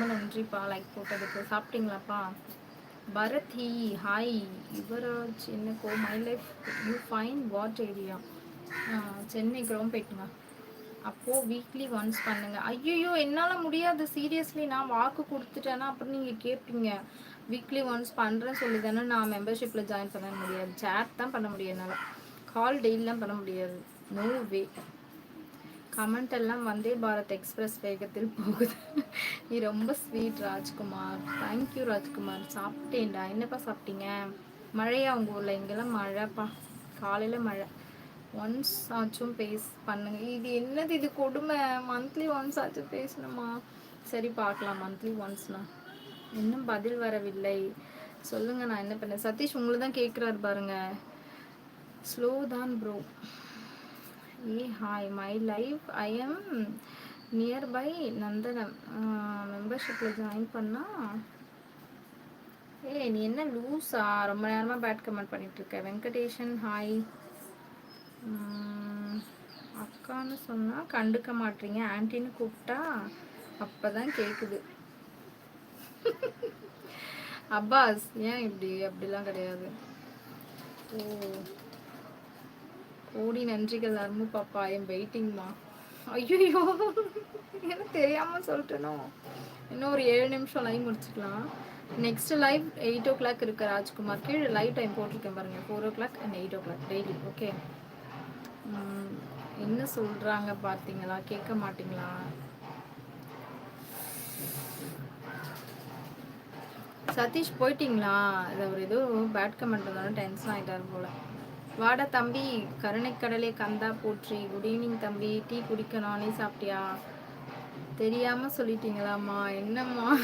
ரொம்ப நன்றிப்பா. லைக் போட்டதுக்கு. சாப்பிட்டீங்களாப்பா? Bharat hi Yuvraj என்னக்கோ? My life you fine what area சென்னைக்கு ரொம்ப போயிட்டுங்க. அப்போது வீக்லி ஒன்ஸ் பண்ணுங்கள் ஐயோ என்னால் முடியாது. சீரியஸ்லி நான் வாக்கு கொடுத்துட்டேன்னா அப்புறம் நீங்கள் கேட்பீங்க வீக்லி ஒன்ஸ் பண்ணுறேன்னு சொல்லி தானே நான் மெம்பர்ஷிப்பில் ஜாயின் பண்ண முடியாது. சேட் தான் பண்ண முடியும் என்னால். கால் டெய்லிலாம் பண்ண முடியாது. நோ வே கமெண்ட் எல்லாம் வந்தே பாரத் எக்ஸ்பிரஸ் வேகத்தில் போகுது. நீ ரொம்ப sweet Rajkumar. Thank you Rajkumar. சாப்பிட்டேன்டா. என்னப்பா சாப்பிட்டீங்க? மழையா உங்கள் ஊரில்? இங்கெல்லாம் மழைப்பா. காலையில் மழை. ஒன்ஸ் ஆச்சும் பேஸ் பண்ணுங்க. இது என்னது? இது கொடுமை. மந்த்லி ஒன்ஸ் ஆச்சும் பேசணுமா? சரி பார்க்கலாம். மந்த்லி ஒன்ஸ்னா இன்னும் பதில் வரவில்லை. சொல்லுங்க நான் என்ன பண்ணேன் சதீஷ் உங்களை தான் கேட்குறாரு பாருங்க. ஸ்லோ தான் bro A hi my life I am nearby Nandanam மெம்பர்ஷிப்பில் join பண்ணால் ஏய் நீ என்ன லூஸா ரொம்ப நேரமாக பேட் கமெண்ட் பண்ணிட்டு இருக்க வெங்கடேஷன் ஹாய் அக்கான்னு சொன்னால் கண்டுக்க மாட்டீங்க. ஆன்ட்டின்னு கூப்பிட்டா அப்போ தான் கேட்குது அப்பாஸ் ஏன் இப்படி? அப்படிலாம் கிடையாது. ஓ. கோடி நன்றிகள் அரும்பு பாப்பா என் வெயிட்டிங்மா ஐயோ எனக்கு தெரியாமல் சொல்லிட்டேனோ. இன்னும் ஒரு ஏழு நிமிஷம் லைவ் முடிச்சுக்கலாம். Next live eight o'clock இருக்க ராஜ்குமார். கீழே லைவ் டைம் போட்டிருக்கேன் பாருங்கள் four o'clock and eight o'clock daily okay என்ன சொல்கிறாங்க பார்த்தீங்களா? கேட்க மாட்டிங்களா? சதீஷ் போயிட்டீங்களா? இது ஒரு ஏதோ பேட் கமெண்ட் இருந்தாலும் டென்ஷன் ஆகிட்டார் போல். வாடா தம்பி கருணைக்கடலே கந்தா போற்றி. குட் ஈவினிங் தம்பி. டீ குடிக்க நானே சாப்பிட்டியா? தெரியாமல் சொல்லிட்டீங்களாம்மா. என்னம்மா?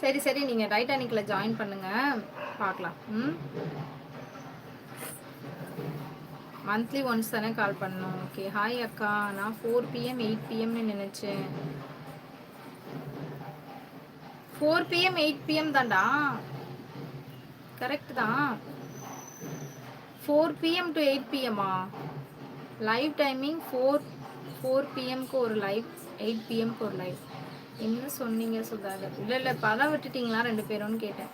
சரி சரி நீங்கள் டைட்டானிக்கில் ஜாயின் பண்ணுங்கள் பார்க்கலாம். ம்? மந்த்லி ஒன்ஸ் தானே கால் பண்ணணும் ஓகே ஹாய் அக்கா. நான் ஃபோர் பிஎம் எயிட் பிஎம்னு நினச்சேன். ஃபோர் பிஎம் எயிட் பிஎம் தான்டா. கரெக்ட் தான். ஃபோர் பிஎம் டு எயிட் பிஎம்மா லைவ் டைமிங் ஃபோர் ஃபோர் பிஎம்க்கு ஒரு லைவ் எயிட் பிஎம்க்கு ஒரு லைவ் என்ன சொன்னீங்க சுதாகர்? இல்லை இல்லை பதம் விட்டுட்டீங்களா ரெண்டு பேரும்னு கேட்டேன்.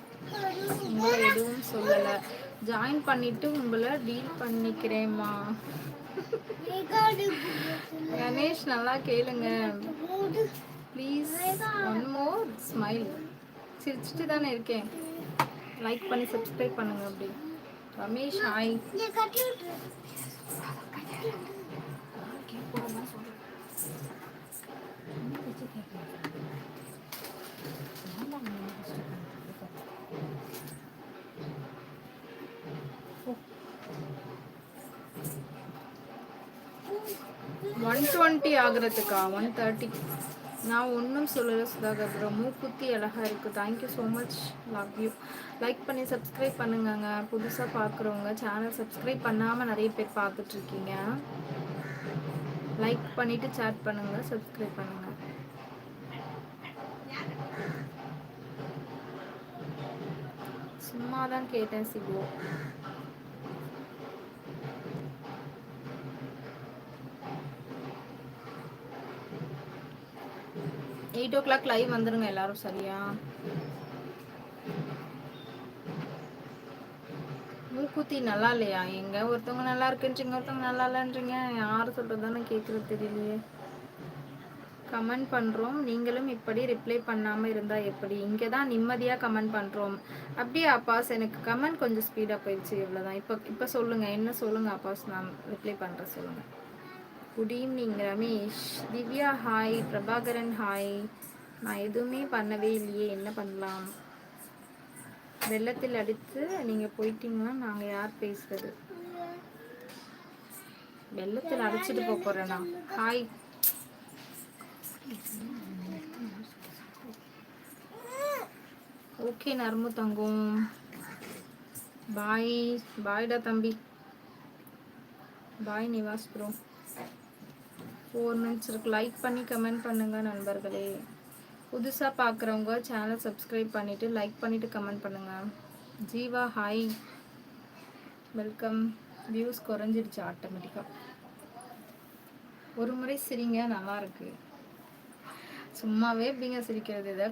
உங்களை எதுவும் சொல்லலை. ஜாயின் பண்ணிட்டு உங்களை டீல் பண்ணிக்கிறேம்மா. கணேஷ் நல்லா கேளுங்க. ப்ளீஸ் ஒன் மோர் ஸ்மைல் சிரிச்சுட்டு தானே இருக்கேன். லைக் பண்ணி சப்ஸ்கிரைப் பண்ணுங்க அப்படி. ரமேஷ் ஹாய் ஒன் டுவெண்ட்டி ஆகுறதுக்கா? ஒன் தேர்ட்டி நான் ஒன்றும் சொல்லலை சுதாகர். ப்ரோ மூக்குத்தி அழகாக இருக்குது thank you so much love you like பண்ணி சப்ஸ்கிரைப் பண்ணுங்கங்க. புதுசாக பார்க்குறவங்க சேனல் சப்ஸ்கிரைப் பண்ணாமல் நிறைய பேர் பார்த்துட்ருக்கீங்க லைக் பண்ணிவிட்டு சேட் பண்ணுங்கள் சப்ஸ்கிரைப் பண்ணுங்கள் சும்மா தான் கேட்டேன் Sibu. Eight o'clock live வந்துருங்க எல்லாரும் சரியா? மூக்குத்தி நல்லா இல்லையா? எங்க? ஒருத்தவங்க நல்லா இருக்குன்றீங்க ஒருத்தவங்க நல்லா இல்லைன்றீங்க. யார் சொல்றதுன்னு கேட்குறது தெரியலையே. கமெண்ட் பண்ணுறோம் நீங்களும் இப்படி ரிப்ளை பண்ணாமல் இருந்தால் எப்படி? இங்கே தான் நிம்மதியாக கமெண்ட் பண்ணுறோம் அப்படியே அப்பாஸ் எனக்கு கமெண்ட் கொஞ்சம் ஸ்பீடாக போயிடுச்சு. இவ்வளோதான் இப்போ இப்போ சொல்லுங்கள் என்ன சொல்லுங்கள் அப்பாஸ்? நான் ரிப்ளை பண்ணுறேன் சொல்லுங்கள் good evening Ramesh Divya hi Prabhakaran hi நான் எதுவுமே பண்ணவே இல்லையே. என்ன பண்ணலாம்? வெள்ளத்தில் அடித்து நீங்கள் போயிட்டீங்கன்னா நாங்கள் யார் பேசுறது? வெள்ளத்தில் அடிச்சுட்டு போக போகிறேண்ணா ஹாய் ஓகே நர்மு தங்கம். பாய் பாய்டா தம்பி. Bye Nivas bro four minutes இருக்குது லைக் பண்ணி கமெண்ட் பண்ணுங்கள் நண்பர்களே. புதுசாக பார்க்குறவங்க சேனல் சப்ஸ்கிரைப் பண்ணிவிட்டு லைக் பண்ணிவிட்டு கமெண்ட் பண்ணுங்கள் ஜீவா ஹாய் வெல்கம் வியூஸ் குறைஞ்சிடுச்சு ஆட்டோமேட்டிக்காக ஒரு முறை சிரிங்க நல்லாயிருக்கு சும்மாவே எப்படிங்க சிரிக்கிறது? இதை